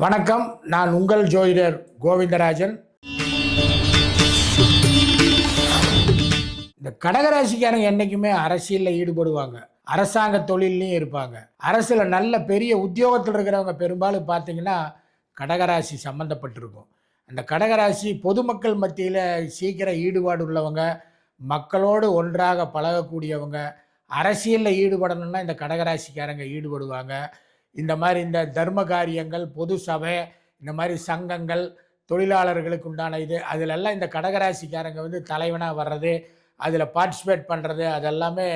வணக்கம். நான் உங்கள் ஜோதிடர் கோவிந்தராஜன். இந்த கடகராசிக்காரங்க என்றைக்குமே அரசியலில் ஈடுபடுவாங்க. அரசாங்க தொழிலையும் இருப்பாங்க. அரசில் நல்ல பெரிய உத்தியோகத்தில் இருக்கிறவங்க பெரும்பாலும் பார்த்தீங்கன்னா கடகராசி சம்மந்தப்பட்டிருக்கும் அந்த கடகராசி பொதுமக்கள் மத்தியில் சீக்கிரம் ஈடுபாடு உள்ளவங்க மக்களோடு ஒன்றாக பழகக்கூடியவங்க அரசியலில் ஈடுபடணும்னா இந்த கடகராசிக்காரங்க ஈடுபடுவாங்க. இந்த மாதிரி இந்த தர்ம காரியங்கள் பொது சபை இந்த மாதிரி சங்கங்கள் தொழிலாளர்களுக்கு உண்டான இது அதிலெல்லாம் இந்த கடகராசிக்காரங்க வந்து தலைவனாக வர்றது அதில் பார்ட்டிசிபேட் பண்ணுறது அதெல்லாமே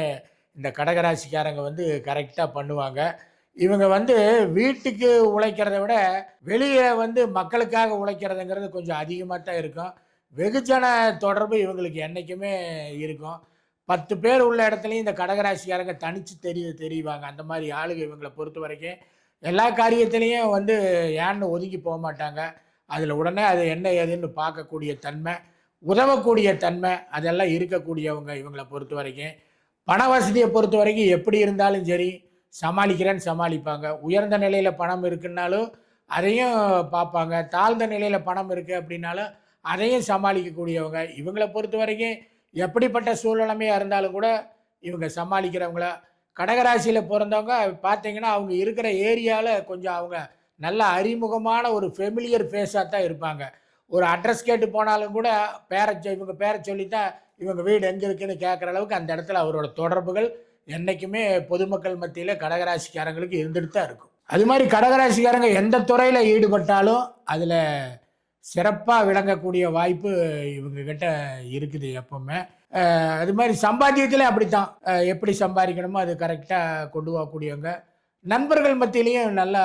இந்த கடகராசிக்காரங்க வந்து கரெக்டாக பண்ணுவாங்க. இவங்க வந்து வீட்டுக்கு உழைக்கிறத விட வெளியே வந்து மக்களுக்காக உழைக்கிறதுங்கிறது கொஞ்சம் அதிகமாக தான் இருக்கும். வெகுஜன தொடர்பு இவங்களுக்கு என்றைக்குமே இருக்கும். பத்து பேர் உள்ள இடத்துலையும் இந்த கடகராசிக்காரங்க தனித்து தெரிய தெரிவாங்க. அந்த மாதிரி ஆளுங்க இவங்களை பொறுத்த வரைக்கும். எல்லா காரியத்திலையும் வந்து ஏன்னு ஒதுங்கி போக மாட்டாங்க. அதில் உடனே அது என்ன ஏதுன்னு பார்க்கக்கூடிய தன்மை உதவக்கூடிய தன்மை அதெல்லாம் இருக்கக்கூடியவங்க இவங்களை பொறுத்த வரைக்கும். பண வசதியை பொறுத்த வரைக்கும் எப்படி இருந்தாலும் சரி சமாளிக்கிறேன்னு சமாளிப்பாங்க. உயர்ந்த நிலையில் பணம் இருக்குன்னாலும் அதையும் பார்ப்பாங்க. தாழ்ந்த நிலையில் பணம் இருக்குது அப்படின்னாலும் அதையும் சமாளிக்கக்கூடியவங்க. இவங்களை பொறுத்த வரைக்கும் எப்படிப்பட்ட சூழ்நிலைமையாக இருந்தாலும் கூட இவங்க சமாளிக்கிறவங்கள கடகராசியில் பிறந்தவங்க பார்த்தீங்கன்னா அவங்க இருக்கிற ஏரியாவில் கொஞ்சம் அவங்க நல்ல அறிமுகமான ஒரு ஃபெமிலியர் ஃபேஸாக தான் இருப்பாங்க. ஒரு அட்ரஸ் கேட்டு போனாலும் கூட பேரை சொ- இவங்க பேரை சொல்லித்தான் இவங்க வீடு எங்கே இருக்குன்னு கேட்குற அளவுக்கு அந்த இடத்துல அவரோட தொடர்புகள் என்றைக்குமே பொதுமக்கள் மத்தியில் கடகராசிக்காரங்களுக்கு இருந்துட்டு தான் இருக்கும். அது மாதிரி கடகராசிக்காரங்க எந்த துறையில் ஈடுபட்டாலும் அதில் சிறப்பாக விளங்கக்கூடிய வாய்ப்பு இவங்க கிட்ட இருக்குது எப்பவுமே. அது மாதிரி சம்பாத்தியத்தில் அப்படித்தான். எப்படி சம்பாதிக்கணுமோ அது கரெக்டாக கொண்டு போகக்கூடியவங்க. நண்பர்கள் மத்தியிலையும் நல்லா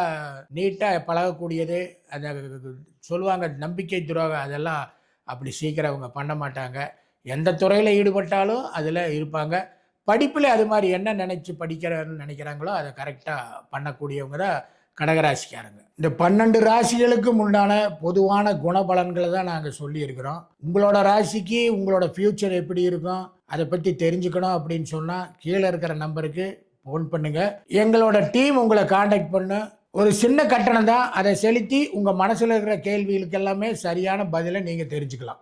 நீட்டாக பழகக்கூடியது. அதை சொல்லுவாங்க நம்பிக்கை துரோகம் அதெல்லாம் அப்படி சீக்கிரம் அவங்க பண்ண மாட்டாங்க. எந்த துறையில் ஈடுபட்டாலும் அதில் இருப்பாங்க. படிப்பில் அது மாதிரி என்ன நினச்சி படிக்கிறன்னு நினைக்கிறாங்களோ அதை கரெக்டாக பண்ணக்கூடியவங்க தான் கடகராசிக்காரங்க. இந்த பன்னெண்டு ராசிகளுக்கும் உண்டான பொதுவான குணபலன்களை தான் நாங்கள் சொல்லியிருக்கிறோம். உங்களோட ராசிக்கு உங்களோட ஃப்யூச்சர் எப்படி இருக்கும் அதை பற்றி தெரிஞ்சுக்கணும் அப்படின்னு சொன்னால் கீழே இருக்கிற நம்பருக்கு ஃபோன் பண்ணுங்க. எங்களோட டீம் உங்களை காண்டாக்ட் பண்ணு. ஒரு சின்ன கட்டணம் தான். அதை செலுத்தி உங்கள் மனசில் இருக்கிற கேள்விகளுக்கு எல்லாமே சரியான பதிலை நீங்கள் தெரிஞ்சுக்கலாம்.